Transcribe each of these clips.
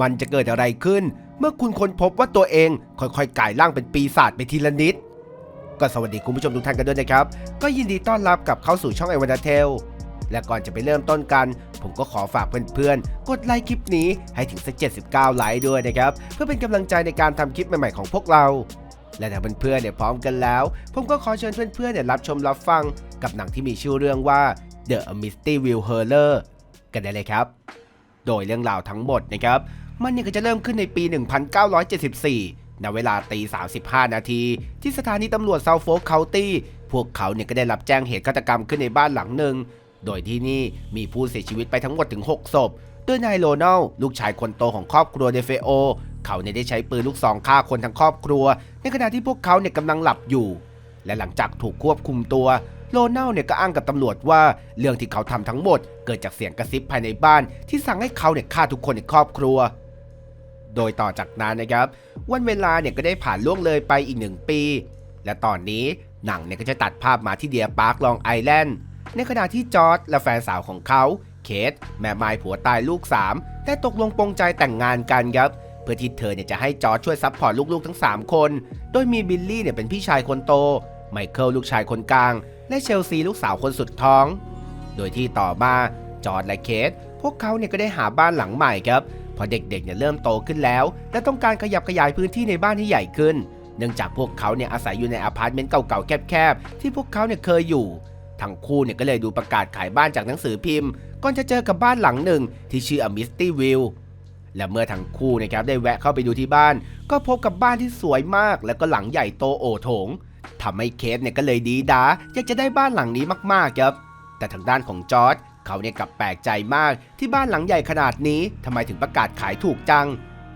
มันจะเกิดอะไรขึ้น เมื่อคุณค้นพบว่าตัวเองค่อยๆกลายร่างเป็นปีศาจไปทีละนิด ก็สวัสดีคุณผู้ชมทุกท่านกันด้วยนะครับ ก็ยินดีต้อนรับกลับเข้าสู่ช่องไอวันเทลและก่อนจะไปเริ่มต้นกัน ผมก็ขอฝากเพื่อนๆ กดไลค์คลิปนี้ให้ถึงสัก 79 ไลค์ด้วยนะครับ เพื่อเป็นกำลังใจในการทำคลิปใหม่ๆของพวกเรา และถ้าเพื่อนๆเนี่ยพร้อมกันแล้ว ผมก็ขอเชิญเพื่อนๆเนี่ยรับชมรับฟังกับหนังที่มีชื่อเรื่องว่า The Misty Will Horror กันได้เลยครับ โดยเรื่องราวทั้งหมดนะครับ มันเนี่ยก็จะเริ่มขึ้นในปี 1974 ณ เวลาตี 35 นาที ที่สถานีตำรวจเซาโฟกเคาน์ตี้พวกเขาเนี่ยก็ได้รับแจ้งเหตุฆาตกรรมขึ้นในบ้านหลังหนึ่ง โดยที่นี่มีผู้เสียชีวิตไปทั้งหมดถึง 6 ศพ โดยนายโรนัลลูกชายคนโตของครอบครัวเดเฟโอ เขาเนี่ยได้ใช้ปืนลูกซองฆ่าคนทั้งครอบครัว ในขณะที่พวกเขาเนี่ยกำลังหลับอยู่ และหลังจากถูกควบคุมตัวโรนัลเนี่ยก็อ้างกับตำรวจว่าเรื่องที่เขาทำทั้งหมด เกิดจากเสียงกระซิบภายในบ้านที่สั่งให้เขาเนี่ยฆ่าทุกคนในครอบครัว โดยต่อจากนั้นนะครับ วันเวลาเนี่ยก็ได้ผ่านล่วงเลยไปอีกหนึ่งปี และตอนนี้หนังเนี่ยก็จะตัดภาพมาที่เดียปาร์คลองไอแลนด์ในขณะที่จอร์ดและแฟนสาวของเขาเคทแม่ไม้ผัวตายลูก 3 ได้ตกลงปรงใจแต่งงานกันครับ เพื่อที่เธอเนี่ยจะให้จอร์ดช่วยซัพพอร์ตลูกๆทั้ง 3 คน โดยมีบิลลี่เนี่ยเป็นพี่ชายคนโต ไมเคิลลูกชายคนกลาง และเชลซีลูกสาวคนสุดท้อง โดยที่ต่อมาจอร์ดและเคทพวกเขาเนี่ยก็ได้หาบ้านหลังใหม่ครับ พอเด็กๆเนี่ยเริ่มโตขึ้นแล้ว และต้องการขยับขยายพื้นที่ในบ้านให้ใหญ่ขึ้น เนื่องจากพวกเขาเนี่ยอาศัยอยู่ในอพาร์ตเมนต์เก่าๆแคบๆที่พวกเขาเนี่ยเคยอยู่ ทั้งคู่เนี่ยก็เลยดูประกาศขายบ้านจากหนังสือพิมพ์ ก่อนจะเจอกับบ้านหลังหนึ่งที่ชื่ออมิสตี้วิลและเมื่อทั้งคู่นะครับได้แวะเข้าไปดูที่บ้าน ก็พบกับบ้านที่สวยมาก และก็หลังใหญ่โตโอโถงทำให้เคสเนี่ยก็เลยดีดาอยากจะได้บ้านหลังนี้มากๆครับแต่ทางด้านของจอร์ด เขาเนี่ยกลับแปลกใจมากที่บ้านหลังใหญ่ขนาดนี้ทำไมถึงประกาศขายถูกจัง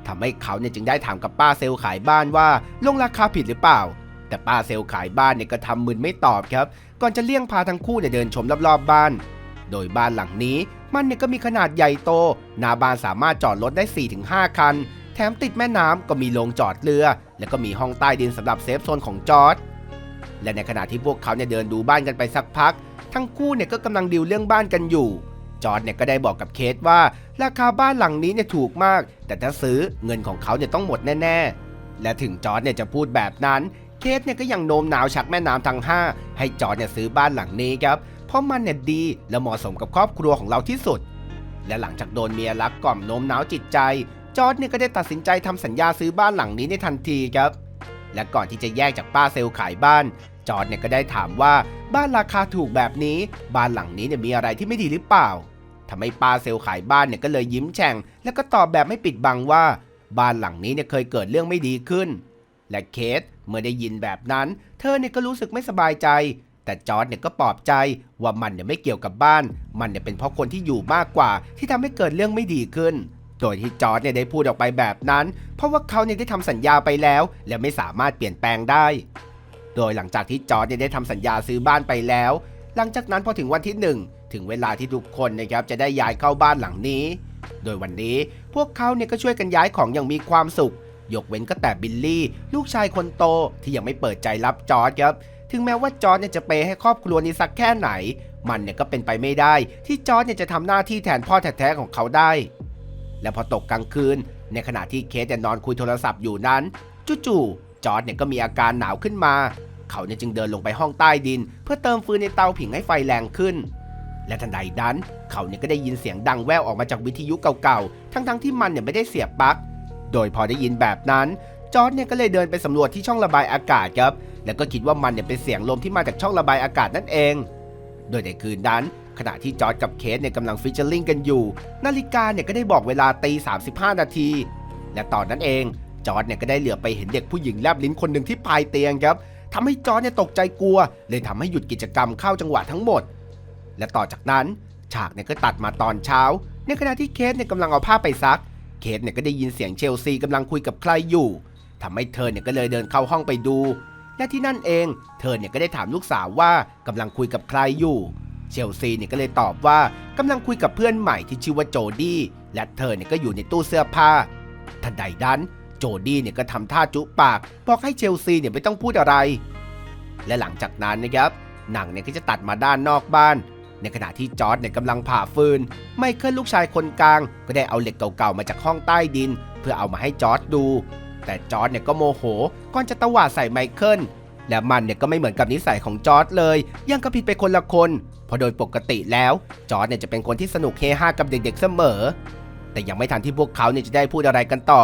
ทำให้เขาเนี่ยจึงได้ถามกับป้าเซลขายบ้านว่าลงราคาผิดหรือเปล่า แต่ป้าเซลขายบ้านเนี่ยก็ทำมึนไม่ตอบครับ ก่อนจะเลี่ยงพาทั้งคู่เนี่ยเดินชมรอบๆบ้าน โดยบ้านหลังนี้มันเนี่ยก็มีขนาดใหญ่โตหน้าบ้านสามารถจอดรถได้ 4-5 คัน แถมติดแม่น้ำก็มีโรงจอดเรือ แล้วก็มีห้องใต้ดินสำหรับเซฟโซนของจอร์ดและในขณะที่พวกเขาเนี่ยเดินดูบ้านกันไปสักพัก ทั้งคู่เนี่ยก็กำลังดิวเรื่องบ้านกันอยู่จอร์ดเนี่ยก็ได้บอกกับเคทว่า ราคาบ้านหลังนี้เนี่ยถูกมาก แต่ถ้าซื้อเงินของเขาเนี่ยต้องหมดแน่ๆ และถึงจอร์ดเนี่ยจะพูดแบบนั้น เคทเนี่ยก็ยังโน้มน้าวชักแม่น้ำทั้งห้าให้จอร์ดเนี่ยซื้อบ้านหลังนี้ครับ เพราะมันเนี่ยดีและเหมาะสมกับครอบครัวของเราที่สุด และหลังจากโดนเมียรักกล่อมโน้มน้าวจิตใจ จอร์ดเนี่ยก็ได้ตัดสินใจทำสัญญาซื้อบ้านหลังนี้ในทันทีครับ และก่อนที่จะแยกจากป้าเซลขายบ้าน จอร์ดเนี่ยก็ได้ถามว่าบ้านราคาถูกแบบนี้ บ้านหลังนี้เนี่ยมีอะไรที่ไม่ดีหรือเปล่าทำให้ป้าเซลขายบ้านเนี่ยก็เลยยิ้มแฉ่ง แล้วก็ตอบแบบไม่ปิดบังว่า บ้านหลังนี้เนี่ยเคยเกิดเรื่องไม่ดีขึ้น และเคสเมื่อได้ยินแบบนั้น เธอเนี่ยก็รู้สึกไม่สบายใจ แต่จอร์ดเนี่ยก็ปลอบใจว่ามันเนี่ยไม่เกี่ยวกับบ้าน มันเนี่ยเป็นเพราะคนที่อยู่มากกว่า ที่ทำให้เกิดเรื่องไม่ดีขึ้น โดยที่จอร์ดเนี่ยได้พูดออกไปแบบนั้น เพราะว่าเขาเนี่ยได้ทำสัญญาไปแล้ว และไม่สามารถเปลี่ยนแปลงได้ โดยหลังจากที่จอร์ดเนี่ยได้ทำสัญญาซื้อบ้านไปแล้ว หลังจากนั้นพอถึงวันที่ 1 ถึงเวลาที่ทุกคนนะครับจะได้ย้ายเข้าบ้านหลังนี้ โดยวันนี้พวกเขาเนี่ยก็ช่วยกันย้ายของอย่างมีความสุข ยกเว้นก็แต่บิลลี่ ลูกชายคนโตที่ยังไม่เปิดใจรับจอร์ดครับถึงแม้ว่าจอร์ดเนี่ยจะเปย์ให้ครอบครัวนี้สักแค่ไหน มันเนี่ยก็เป็นไปไม่ได้ ที่จอร์ดเนี่ยจะทำหน้าที่แทนพ่อแท้ๆของเขาได้ และพอตกกลางคืน ในขณะที่เคสจะนอนคุยโทรศัพท์อยู่นั้น จู่ๆ จอร์ดเนี่ยก็มีอาการหนาวขึ้นมา เขาเนี่ยจึงเดินลงไปห้องใต้ดิน เพื่อเติมฟืนในเตาผิงให้ไฟแรงขึ้น และทันใดนั้นเขาเนี่ยก็ได้ยินเสียงดังแว่วออกมาจากวิทยุเก่าๆ ทั้งๆที่มันเนี่ยไม่ได้เสียบปลั๊ก โดยพอได้ยินแบบนั้นจอร์ดเนี่ยก็เลยเดินไปสำรวจที่ช่องระบายอากาศครับ แล้วก็คิดว่ามันเนี่ยเป็นเสียงลมที่มาจากช่องระบายอากาศนั่นเอง โดยในคืนนั้น ขณะที่จอร์ดกับเคสเนี่ยกำลังฟิชเชอร์ลิงกันอยู่ นาฬิกาเนี่ยก็ได้บอกเวลาตี35 นาที และตอนนั้นเอง จอร์ดเนี่ยก็ได้เหลือไปเห็นเด็กผู้หญิงแลบลิ้นคนหนึ่งที่ปลายเตียงครับทำให้จอร์ดเนี่ยตกใจกลัว เลยทำให้หยุดกิจกรรมเข้าจังหวะทั้งหมด และต่อจากนั้น ฉากเนี่ยก็ตัดมาตอนเช้า ในขณะที่เคสเนี่ยกำลังเอาผ้าไปซัก เคสเนี่ยก็ได้ยินเสียงเชลซีกำลังคุยกับใครอยู่ทำให้เธอเนี่ยก็เลยเดินเข้าห้องไปดู และที่นั่นเอง เธอเนี่ยก็ได้ถามลูกสาวว่ากำลังคุยกับใครอยู่เชลซีเนี่ยก็เลยตอบว่ากำลังคุยกับเพื่อนใหม่ที่ชื่อว่าโจดี้และเธอเนี่ยก็อยู่ในตู้เสื้อผ้าทันใดนั้น โจดี้เนี่ยก็ทำท่าจุปาก บอกให้เชลซีเนี่ยไม่ต้องพูดอะไร และหลังจากนั้นนะครับ หนังเนี่ยก็จะตัดมาด้านนอกบ้าน ในขณะที่จอร์ดเนี่ยกำลังผ่าฟืน ไมเคิลลูกชายคนกลาง ก็ได้เอาเหล็กเก่าๆมาจากห้องใต้ดิน เพื่อเอามาให้จอร์ดดู แต่จอร์ดเนี่ยก็โมโหก่อนจะตวาดใส่ไมเคิลและมันเนี่ยก็ไม่เหมือนกับนิสัยของจอร์ดเลยยังก็ผิดไปคนละคนเพราะโดยปกติแล้วจอร์ดเนี่ยจะเป็นคนที่สนุกเฮฮากับเด็กๆเสมอ แต่ยังไม่ทันที่พวกเขาเนี่ยจะได้พูดอะไรกันต่อ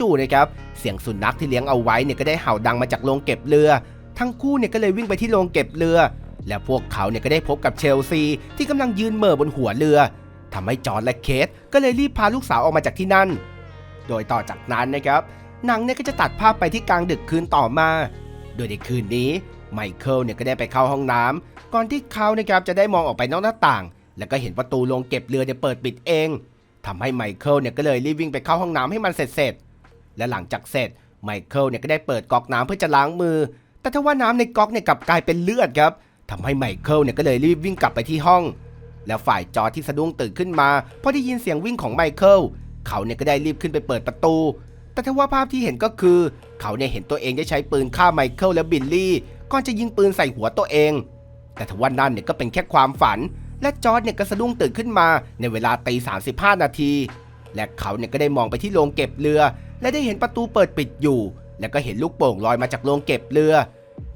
จู่ๆนะครับเสียงสุนัขที่เลี้ยงเอาไว้เนี่ยก็ได้เห่าดังมาจากโรงเก็บเรือ ทั้งคู่เนี่ยก็เลยวิ่งไปที่โรงเก็บเรือ และพวกเขาเนี่ยก็ได้พบกับเชลซีที่กำลังยืนเม่อบนหัวเรือทำให้จอร์ดและเคทก็เลยรีบพาลูกสาวออกมาจากที่นั่น โดยต่อจากนั้นนะครับหนังเนี่ยก็จะตัดภาพไปที่กลางดึกคืนต่อมา โดยในคืนนี้ไมเคิลเนี่ยก็ได้ไปเข้าห้องน้ำก่อนที่เขานะครับจะได้มองออกไปนอกหน้าต่าง แล้วก็เห็นประตูโรงเก็บเรือเนี่ยเปิดปิดเองทำให้ไมเคิลเนี่ยก็เลยรีบวิ่งไปเข้าห้องน้ำให้มันเสร็จเสร็จ และหลังจากเสร็จไมเคิลเนี่ยก็ได้เปิดก๊อกน้ำเพื่อจะล้างมือ แต่ถ้าว่าน้ำในก๊อกเนี่ยกลับกลายเป็นเลือดครับทำให้ไมเคิลเนี่ยก็เลยรีบวิ่งกลับไปที่ห้อง แล้วฝ่ายจอที่สะดุ้งตื่นขึ้นมาเพราะได้ยินเสียงวิ่งของไมเคิลเขาเนี่ยก็ได้รีบขึ้นไปเปิดประตู แต่ถ้าว่าภาพที่เห็นก็คือ เขาเนี่ยเห็นตัวเองได้ใช้ปืนฆ่าไมเคิลและบิลลี่ก่อนจะยิงปืนใส่หัวตัวเอง แต่ทว่านั่นเนี่ยก็เป็นแค่ความฝัน และจอร์จเนี่ยก็สะดุ้งตื่นขึ้นมาในเวลาตี35นาที และเขาเนี่ยก็ได้มองไปที่โรงเก็บเรือ และได้เห็นประตูเปิดปิดอยู่ แล้วก็เห็นลูกโป่งลอยมาจากโรงเก็บเรือ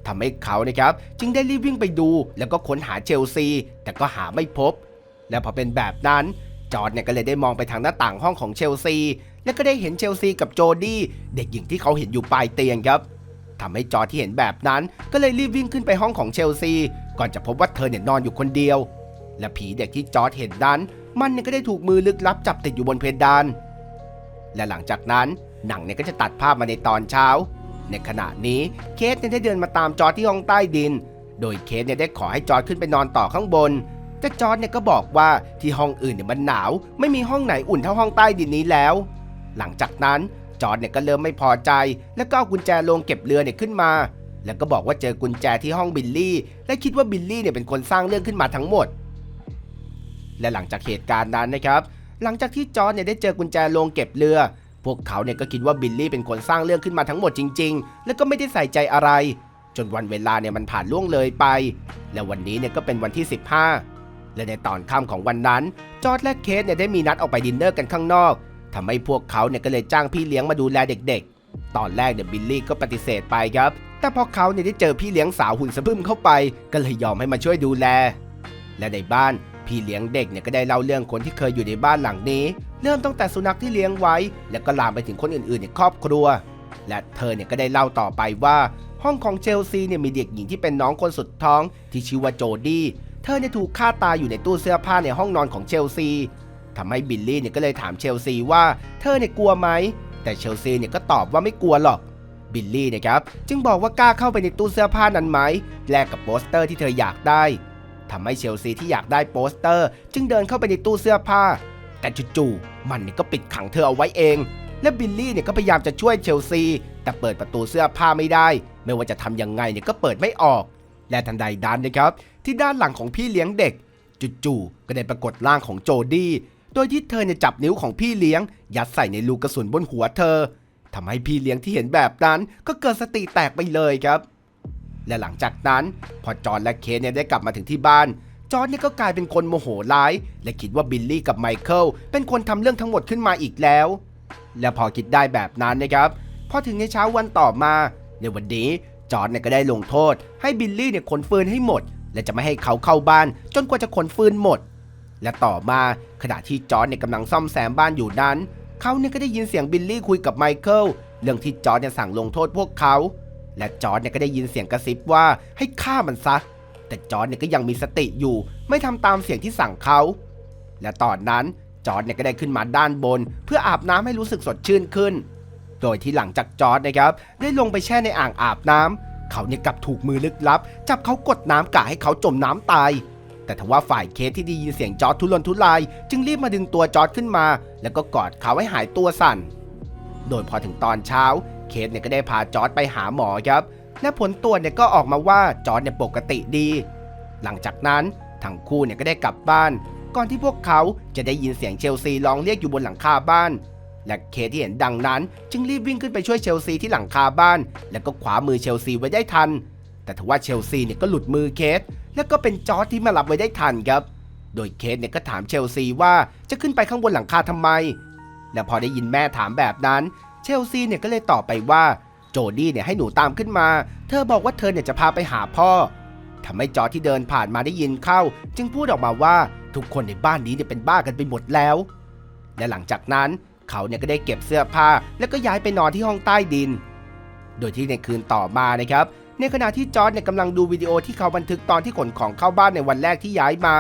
ทำให้เขานะครับจึงได้รีบวิ่งไปดูแล้วก็ค้นหาเชลซี แต่ก็หาไม่พบ และพอเป็นแบบนั้นจอร์ดเนี่ยก็เลยได้มองไปทางหน้าต่างห้องของเชลซี แล้วก็ได้เห็นเชลซีกับโจดี้เด็กหญิงที่เขาเห็นอยู่ปลายเตียงครับทำให้จอร์ดที่เห็นแบบนั้น ก็เลยรีบวิ่งขึ้นไปห้องของเชลซี ก่อนจะพบว่าเธอเนี่ยนอนอยู่คนเดียว และผีเด็กที่จอร์ดเห็นนั้น มันเนี่ยก็ได้ถูกมือลึกลับจับติดอยู่บนเพดานและหลังจากนั้น หนังเนี่ยก็จะตัดภาพมาในตอนเช้า ในขณะนี้เคสเนี่ยได้เดินมาตามจอที่ห้องใต้ดิน โดยเคสเนี่ยได้ขอให้จอร์ดขึ้นไปนอนต่อข้างบน แต่จอร์ดเนี่ยก็บอกว่าที่ห้องอื่นเนี่ยมันหนาว ไม่มีห้องไหนอุ่นเท่าห้องใต้ดินนี้แล้ว หลังจากนั้นจอร์ดเนี่ยก็เริ่มไม่พอใจ แล้วก็เอากุญแจโรงเก็บเรือเนี่ยขึ้นมา แล้วก็บอกว่าเจอกุญแจที่ห้องบิลลี่ และคิดว่าบิลลี่เนี่ยเป็นคนสร้างเรื่องขึ้นมาทั้งหมด และหลังจากเหตุการณ์นั้นนะครับ หลังจากที่จอร์ดเนี่ยได้เจอกุญแจโรงเก็บเรือ วกเขาเนี่ยก็คิดว่าบิลลี่เป็นคนสร้างเรื่องขึ้นมาทั้งหมดจริง ๆ แล้วก็ไม่ได้ใส่ใจอะไร จนวันเวลาเนี่ยมันผ่านล่วงเลยไป และวันนี้เนี่ยก็เป็นวันที่ 15 และในตอนค่ำของวันนั้น จอร์ดและเคสเนี่ยได้มีนัดออกไปดินเนอร์กันข้างนอกทำให้พวกเขาเนี่ยก็เลยจ้างพี่เลี้ยงมาดูแลเด็ก ๆ ตอนแรกเนี่ยบิลลี่ก็ปฏิเสธไปครับแต่พอเขาเนี่ยได้เจอพี่เลี้ยงสาวหุ่นสะพรึมเข้าไป ก็เลยยอมให้มาช่วยดูแล และในบ้านพี่เลี้ยงเด็กเนี่ยก็ได้เล่าเรื่องคนที่เคยอยู่ในบ้านหลังนี้ เริ่มตั้งแต่สุนัขที่เลี้ยงไว้ แล้วก็ลามไปถึงคนอื่นๆ ในครอบครัว และเธอเนี่ยก็ได้เล่าต่อไปว่า ห้องของเชลซีเนี่ยมีเด็กหญิงที่เป็นน้องคนสุดท้องที่ชื่อว่าโจดี้เธอเนี่ยถูกฆ่าตายอยู่ในตู้เสื้อผ้าในห้องนอนของเชลซีทำให้บิลลี่เนี่ยก็เลยถามเชลซีว่าเธอเนี่ยกลัวไหม แต่เชลซีเนี่ยก็ตอบว่าไม่กลัวหรอกบิลลี่นะครับจึงบอกว่ากล้าเข้าไปในตู้เสื้อผ้านั้นไหมแลกกับโปสเตอร์ที่เธออยากได้ทำให้เชลซีที่อยากได้โปสเตอร์ จึงเดินเข้าไปในตู้เสื้อผ้า แต่จู่ๆมันเนี่ยก็ปิดขังเธอเอาไว้เอง และบิลลี่เนี่ยก็พยายามจะช่วยเชลซี แต่เปิดประตูเสื้อผ้าไม่ได้ ไม่ว่าจะทำยังไงเนี่ยก็เปิดไม่ออก และทันใดนั้นนะครับ ที่ด้านหลังของพี่เลี้ยงเด็ก จู่ๆก็ได้ปรากฏร่างของโจดี้โดยที่เธอเนี่ยจับนิ้วของพี่เลี้ยง ยัดใส่ในรูกกระสุนบนหัวเธอทำให้พี่เลี้ยงที่เห็นแบบนั้นก็เกิดสติแตกไปเลยครับและหลังจากนั้น พอจอร์นและเคสเนี่ยได้กลับมาถึงที่บ้าน จอร์นเนี่ยก็กลายเป็นคนโมโหร้าย และคิดว่าบิลลี่กับไมเคิลเป็นคนทำเรื่องทั้งหมดขึ้นมาอีกแล้ว และพอคิดได้แบบนั้นนะครับพอถึงในเช้าวันต่อมา ในวันนี้จอร์นเนี่ยก็ได้ลงโทษ ให้บิลลี่เนี่ยขนฟืนให้หมด และจะไม่ให้เขาเข้าบ้าน จนกว่าจะขนฟืนหมด และต่อมาขณะที่จอร์นเนี่ยกำลังซ่อมแซมบ้านอยู่นั้น เขาเนี่ยก็ได้ยินเสียงบิลลี่คุยกับไมเคิลเรื่องที่จอร์นเนี่ยสั่งลงโทษพวกเขา และจอร์นเนี่ยก็ได้ยินเสียงกระซิบว่าให้ฆ่ามันซะ แต่จอร์นเนี่ยก็ยังมีสติอยู่ ไม่ทำตามเสียงที่สั่งเขา และตอนนั้นจอร์ดเนี่ยก็ได้ขึ้นมาด้านบน เพื่ออาบน้ำให้รู้สึกสดชื่นขึ้น โดยที่หลังจากจอร์ดนะครับ ได้ลงไปแช่ในอ่างอาบน้ำเขาเนี่ยกลับถูกมือลึกลับ จับเขากดน้ำกะให้เขาจมน้ำตาย แต่ทว่าฝ่ายเคสที่ได้ยินเสียงจอร์ดทุรนทุราย จึงรีบมาดึงตัวจอร์ดขึ้นมา แล้วก็กอดเขาให้หายตัวสั่น โดยพอถึงตอนเช้า เคสเนี่ยก็ได้พาจอร์ดไปหาหมอครับ และผลตรวจเนี่ยก็ออกมาว่าจอร์ดเนี่ยปกติดี หลังจากนั้นทั้งคู่เนี่ยก็ได้กลับบ้าน ก่อนที่พวกเขาจะได้ยินเสียงเชลซีร้องเรียกอยู่บนหลังคาบ้าน และเคที่เห็นดังนั้น จึงรีบวิ่งขึ้นไปช่วยเชลซีที่หลังคาบ้าน แล้วก็ขวามือเชลซีไว้ได้ทัน แต่ทว่าเชลซีเนี่ยก็หลุดมือเคสและก็เป็นจอร์ดที่มารับไว้ได้ทันครับ โดยเคสเนี่ยก็ถามเชลซีว่าจะขึ้นไปข้างบนหลังคาทำไม และพอได้ยินแม่ถามแบบนั้น เชลซีเนี่ยก็เลยตอบไปว่า ดี้เนี่ยให้หนูตามขึ้นมา เธอบอกว่าเธอเนี่ยจะพาไปหาพ่อทำให้จอที่เดินผ่านมาได้ยินเข้า จึงพูดออกมาว่าทุกคนในบ้านนี้เนี่ยเป็นบ้ากันไปหมดแล้ว และหลังจากนั้นเขาเนี่ยก็ได้เก็บเสื้อผ้า แล้วก็ย้ายไปนอนที่ห้องใต้ดิน โดยที่ในคืนต่อมานะครับ ในขณะที่จอร์ดเนี่ยกำลังดูวิดีโอที่เขาบันทึกตอนที่ขนของเข้าบ้านในวันแรกที่ย้ายมา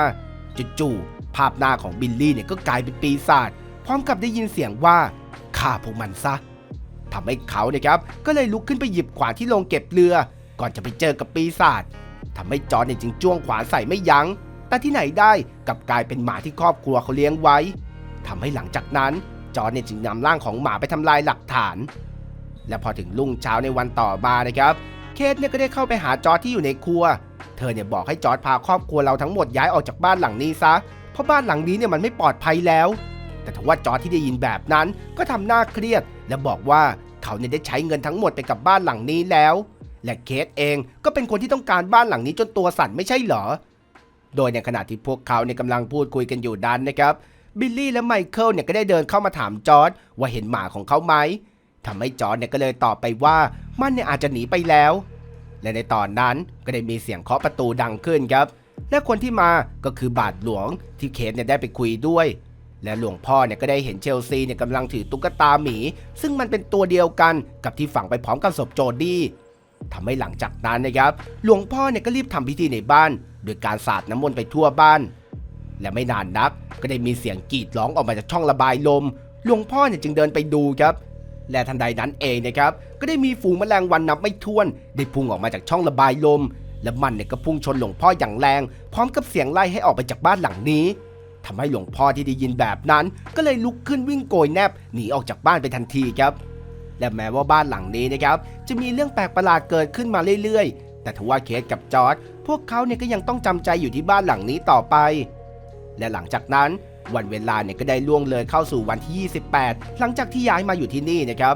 จู่ๆภาพหน้าของบิลลี่เนี่ยก็กลายเป็นปีศาจพร้อมกับได้ยินเสียงว่าฆ่าพวกมันซะ ทำให้เขาเนี่ยครับก็เลยลุกขึ้นไปหยิบขวานที่ลงเก็บเรือ ก่อนจะไปเจอกับปีศาจทำให้จอร์ดเนี่ยจึงจ้วงขวานใส่ไม่ยัง้ง แต่ที่ไหนได้กลับกลายเป็นหมาที่ครอบครัวเขาเลี้ยงไว้ทำให้หลังจากนั้นจอร์ดเนี่ยจึงนำร่างของหมาไปทำลายหลักฐาน และพอถึงรุ่งเช้าในวันต่อมานะครับ เคทเนี่ยก็ได้เข้าไปหาจอร์ดที่อยู่ในครัว เธอเนี่ยบอกให้จอร์ดพาครอบครัวเราทั้งหมดย้ายออกจากบ้านหลังนี้ซะ เพราะบ้านหลังนี้เนี่ยมันไม่ปลอดภัยแล้ว แต่ทว่าจอร์ที่ได้ยินแบบนั้นก็ทำหน้าเครียด และบอกว่าเขาเนี่ยได้ใช้เงินทั้งหมดไปกับบ้านหลังนี้แล้ว และเคทเองก็เป็นคนที่ต้องการบ้านหลังนี้จนตัวสั่นไม่ใช่เหรอ โดยในขณะที่พวกเขาเนี่ยกำลังพูดคุยกันอยู่ดันนะครับบิลลี่และไมเคิลเนี่ยก็ได้เดินเข้ามาถามจอร์ดว่าเห็นหมาของเขาไหมทำให้จอร์ดเนี่ยก็เลยตอบไปว่ามันเนี่ยอาจจะหนีไปแล้ว และในตอนนั้นก็ได้มีเสียงเคาะประตูดังขึ้นครับ และคนที่มาก็คือบาทหลวงที่เคสเนี่ยได้ไปคุยด้วย และหลวงพ่อเนี่ยก็ได้เห็นเชลซีเนี่ยกำลังถือตุ๊กตาหมี ซึ่งมันเป็นตัวเดียวกันกับที่ฝังไปพร้อมกับศพโจดี้ทำให้หลังจากนั้นนะครับ หลวงพ่อเนี่ยก็รีบทำพิธีในบ้าน โดยการสาดน้ำมนต์ไปทั่วบ้าน และไม่นานนักก็ได้มีเสียงกรีดร้องออกมาจากช่องระบายลม หลวงพ่อเนี่ยจึงเดินไปดูครับ และทันใดนั้นเองนะครับ ก็ได้มีฝูงแมลงวันนับไม่ถ้วน ได้พุ่งออกมาจากช่องระบายลม และมันเนี่ยก็พุ่งชนหลวงพ่ออย่างแรง พร้อมกับเสียงไล่ให้ออกไปจากบ้านหลังนี้ ทำให้หลวงพ่อที่ได้ยินแบบนั้น ก็เลยลุกขึ้นวิ่งโกยแนบหนีออกจากบ้านไปทันทีครับ และแม้ว่าบ้านหลังนี้นะครับ จะมีเรื่องแปลกประหลาดเกิดขึ้นมาเรื่อยๆ แต่ทว่าเคสกับจอร์ดพวกเขาเนี่ยก็ยังต้องจำใจอยู่ที่บ้านหลังนี้ต่อไป และหลังจากนั้นวันเวลาเนี่ยก็ได้ล่วงเลยเข้าสู่วันที่ 28 หลังจากที่ย้ายมาอยู่ที่นี่นะครับ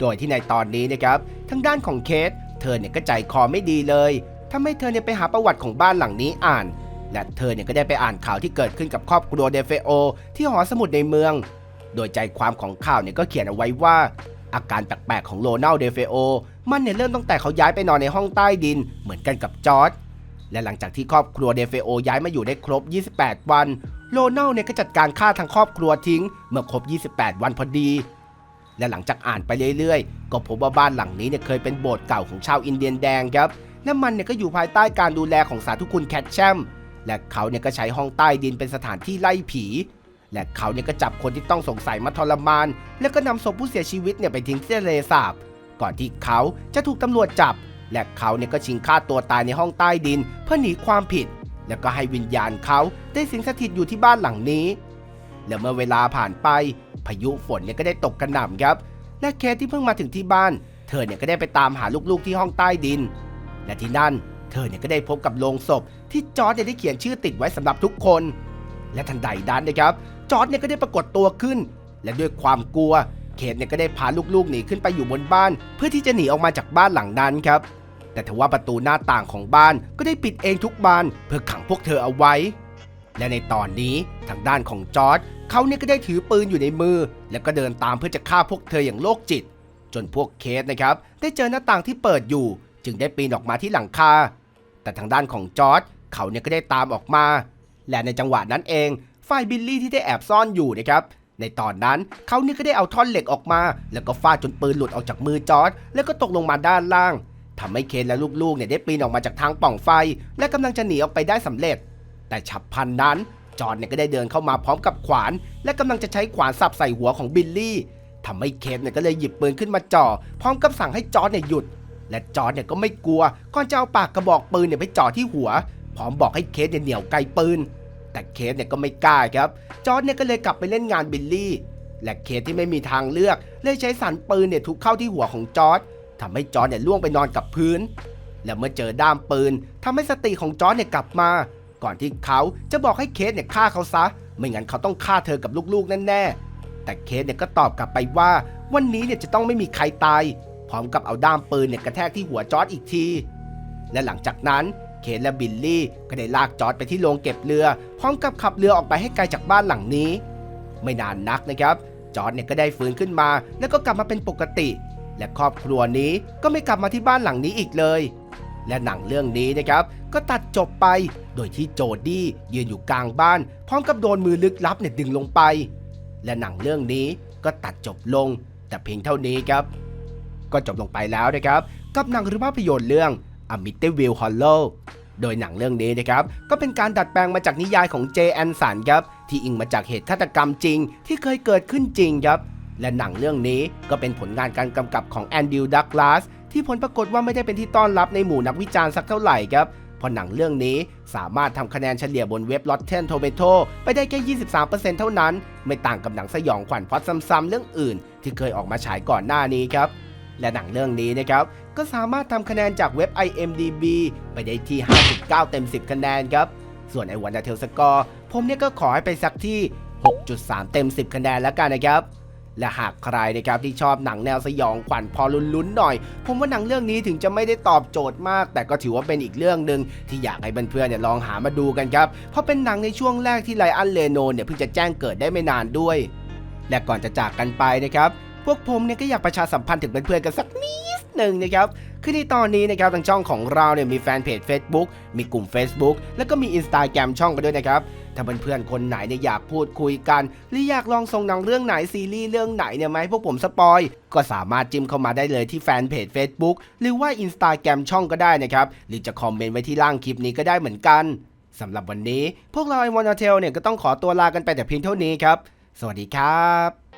โดยที่ในตอนนี้นะครับทางด้านของเคส เธอเนี่ยก็ใจคอไม่ดีเลยทำให้เธอเนี่ยไปหาประวัติของบ้านหลังนี้อ่าน และเธอเนี่ยก็ได้ไปอ่านข่าวที่เกิดขึ้นกับครอบครัวเดเฟโอ ที่หอสมุดในเมือง โดยใจความของข่าวเนี่ยก็เขียนเอาไว้ว่า อาการแปลกๆของโรนัลเดเฟโอ มันเนี่ยเริ่มตั้งแต่เขาย้ายไปนอนในห้องใต้ดิน เหมือนกันกับจอร์ดและหลังจากที่ครอบครัวเดเฟโอย้ายมาอยู่ได้ครบ 28 วันโรนัลเนี่ยก็จัดการฆ่าทั้งครอบครัวทิ้ง เมื่อครบ 28 วันพอดี และหลังจากอ่านไปเรื่อยๆ ก็พบว่าบ้านหลังนี้เนี่ยเคยเป็นโบสถ์เก่าของชาวอินเดียนแดงครับและมันเนี่ยก็อยู่ภายใต้การดูแลของสาธุคุณแคทแชม และเขาเนี่ยก็ใช้ห้องใต้ดินเป็นสถานที่ไล่ผี และเขาเนี่ยก็จับคนที่ต้องสงสัยมาทรมาน แล้วก็นำศพผู้เสียชีวิตเนี่ยไปทิ้งที่ทะเลสาบ ก่อนที่เขาจะถูกตำรวจจับ และเขาเนี่ยก็ชิงฆ่าตัวตายในห้องใต้ดิน เพื่อหนีความผิด แล้วก็ให้วิญญาณเขาได้สิงสถิตอยู่ที่บ้านหลังนี้ และเมื่อเวลาผ่านไป พายุฝนเนี่ยก็ได้ตกกระหน่ำครับ และเคสที่เพิ่งมาถึงที่บ้าน เธอเนี่ยก็ได้ไปตามหาลูกๆที่ห้องใต้ดิน และที่นั่น เธอเนี่ยก็ได้พบกับโลงศพ ที่จอร์ดเนี่ยได้เขียนชื่อติดไว้สำหรับทุกคน และทันใดนั้นนะครับ จอร์ดเนี่ยก็ได้ปรากฏตัวขึ้น และด้วยความกลัว เคทเนี่ยก็ได้พาลูกๆหนีขึ้นไปอยู่บนบ้าน เพื่อที่จะหนีออกมาจากบ้านหลังนั้นครับ แต่ทว่าประตูหน้าต่างของบ้านก็ได้ปิดเองทุกบาน เพื่อขังพวกเธอเอาไว้ และในตอนนี้ทางด้านของจอร์ดเขาเนี่ยก็ได้ถือปืนอยู่ในมือ แล้วก็เดินตามเพื่อจะฆ่าพวกเธออย่างโรคจิต จนพวกเคสนะครับได้เจอหน้าต่างที่เปิดอยู่ จึงได้ปีนออกมาที่หลังคา แต่ทางด้านของจอร์ดเขาเนี่ยก็ได้ตามออกมา และในจังหวะนั้นเองฝ่ายบิลลี่ที่ได้แอบซ่อนอยู่นะครับในตอนนั้นเขาเนี่ยก็ได้เอาท่อนเหล็กออกมา แล้วก็ฟาดจนปืนหลุดออกจากมือจอร์ดแล้วก็ตกลงมาด้านล่างทำให้เคนและลูกๆเนี่ยได้ปีนออกมาจากทางป่องไฟ และกำลังจะหนีออกไปได้สำเร็จ แต่ฉับพลันนั้นจอร์ดเนี่ยก็ได้เดินเข้ามาพร้อมกับขวาน และกำลังจะใช้ขวานสับใส่หัวของบิลลี่ทำให้เคนเนี่ยก็เลยหยิบปืนขึ้นมาจ่อพร้อมกับสั่งให้จอร์ดเนี่ยหยุด และจอร์ดเนี่ยก็ไม่กลัวก่อนจะเอาปากกระบอกปืนเนี่ยไปจ่อที่หัว พร้อมบอกให้เคสเนี่ยเหนี่ยวไกลปืน แต่เคสเนี่ยก็ไม่กล้าครับ จอร์ดเนี่ยก็เลยกลับไปเล่นงานบิลลี่ และเคสที่ไม่มีทางเลือกเลยใช้สันปืนเนี่ยทุบเข้าที่หัวของจอร์ดทำให้จอร์ดเนี่ยล่วงไปนอนกับพื้น และเมื่อเจอด้ามปืนทำให้สติของจอร์ดเนี่ยกลับมา ก่อนที่เขาจะบอกให้เคสเนี่ยฆ่าเขาซะ ไม่งั้นเขาต้องฆ่าเธอกับลูกๆแน่ๆแต่เคสเนี่ยก็ตอบกลับไปว่า วันนี้เนี่ยจะต้องไม่มีใครตาย พร้อมกับเอาด้ามปืนเนี่ยกระแทกที่หัวจอร์ดอีกที และหลังจากนั้นเคนและบิลลี่ก็ได้ลากจอร์ดไปที่โรงเก็บเรือ พร้อมกับขับเรือออกไปให้ไกลจากบ้านหลังนี้ ไม่นานนักนะครับ จอร์ดเนี่ยก็ได้ฟื้นขึ้นมา แล้วก็กลับมาเป็นปกติ และครอบครัวนี้ก็ไม่กลับมาที่บ้านหลังนี้อีกเลย และหนังเรื่องนี้นะครับ ก็ตัดจบไปโดยที่โจดี้ยืนอยู่กลางบ้าน พร้อมกับโดนมือลึกลับเนี่ยดึงลงไป และหนังเรื่องนี้ก็ตัดจบลง แต่เพียงเท่านี้ครับ ก็จบลงไปแล้วนะครับ กับหนังหรือภาพยนตร์เรื่อง A m i t y v i l l Hollow โดยหนังเรื่องนี้นะครับ ก็เป็นการดัดแปลงมาจากนิยายของเจแอนสันครับ ที่อิงมาจากเหตุฆาตกรรมจริง ที่เคยเกิดขึ้นจริงครับ และหนังเรื่องนี้ก็เป็นผลงานการกำกับของแอนดิวดักลาสที่ผลปรากฏว่าไม่ได้เป็นที่ต้อนรับในหมู่นักวิจารณ์สักเท่าไหร่ครับเพราะหนังเรื่องนี้สามารถทำคะแนนเฉลี่ยบนเว็บ Rotten Tomato ไปได้แค่ 23%เท่านั้น ไม่ต่างกับหนังสยองขวัญพอดซ้ำๆเรื่องอื่น ที่เคยออกมาฉายก่อนหน้านี้ครับ และหนังเรื่องนี้นะครับ ก็สามารถทำคะแนนจากเว็บ IMDB ไปได้ที่ 5.9 เต็ม 10 คะแนนครับ ส่วนไอวันดาเทลสกอร์ผมเนี่ยก็ขอให้ไปสักที่ 6.3 เต็ม 10 คะแนนแล้วกันนะครับและหากใครนะครับที่ชอบหนังแนวสยองขวัญพอลุ้นๆหน่อย ผมว่าหนังเรื่องนี้ถึงจะไม่ได้ตอบโจทย์มาก แต่ก็ถือว่าเป็นอีกเรื่องหนึ่งที่อยากให้เพื่อนๆเนี่ยลองหามาดูกันครับ เพราะเป็นหนังในช่วงแรกที่ไลอันเลโนเนี่ยเพิ่งจะแจ้งเกิดได้ไม่นานด้วย และก่อนจะจากกันไปนะครับ พวกผมเนี่ยก็อยากประชาสัมพันธ์ถึงเพื่อนๆกันสักนิดหนึ่งนะครับคือในตอนนี้นะครับทางช่องของเราเนี่ยมีแฟนเพจ Facebook มีกลุ่ม Facebook แล้วก็มี Instagram ช่องกันด้วยนะครับ ถ้าเพื่อนๆคนไหนเนี่ยอยากพูดคุยกัน หรืออยากลองส่งหนังเรื่องไหนซีรีส์เรื่องไหนเนี่ยมาให้พวกผมสปอย ก็สามารถจิ้มเข้ามาได้เลยที่แฟนเพจ Facebook หรือว่า Instagram ช่องก็ได้นะครับ หรือจะคอมเมนต์ไว้ที่ล่างคลิปนี้ก็ได้เหมือนกันสำหรับวันนี้ พวกเราไอวอนเทลเนี่ยก็ต้องขอตัวลากันไปแต่เพียงเท่านี้ครับ สวัสดีครับ